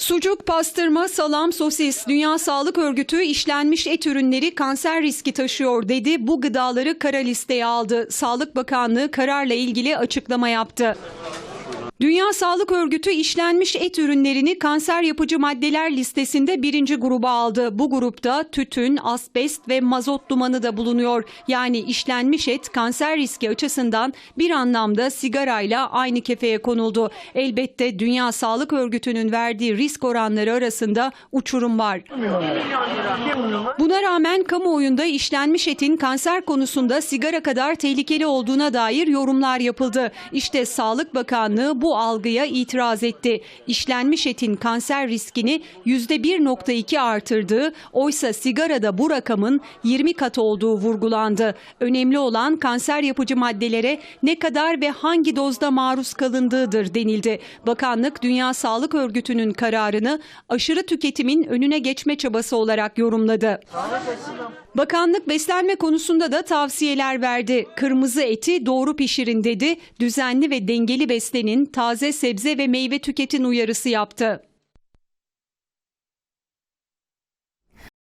Sucuk, pastırma, salam, sosis, Dünya Sağlık Örgütü işlenmiş et ürünleri kanser riski taşıyor dedi. Bu gıdaları kara listeye aldı. Sağlık Bakanlığı kararla ilgili açıklama yaptı. Dünya Sağlık Örgütü işlenmiş et ürünlerini kanser yapıcı maddeler listesinde birinci gruba aldı. Bu grupta tütün, asbest ve mazot dumanı da bulunuyor. Yani işlenmiş et kanser riski açısından bir anlamda sigarayla aynı kefeye konuldu. Elbette Dünya Sağlık Örgütü'nün verdiği risk oranları arasında uçurum var. Buna rağmen kamuoyunda işlenmiş etin kanser konusunda sigara kadar tehlikeli olduğuna dair yorumlar yapıldı. İşte Sağlık Bakanlığı bu algıya itiraz etti. İşlenmiş etin kanser riskini %1.2 artırdığı, oysa sigarada bu rakamın 20 kat olduğu vurgulandı. Önemli olan kanser yapıcı maddelere ne kadar ve hangi dozda maruz kalındığıdır denildi. Bakanlık Dünya Sağlık Örgütü'nün kararını aşırı tüketimin önüne geçme çabası olarak yorumladı. Bakanlık beslenme konusunda da tavsiyeler verdi. Kırmızı eti doğru pişirin dedi. Düzenli ve dengeli beslenin, taze sebze ve meyve tüketin uyarısı yaptı.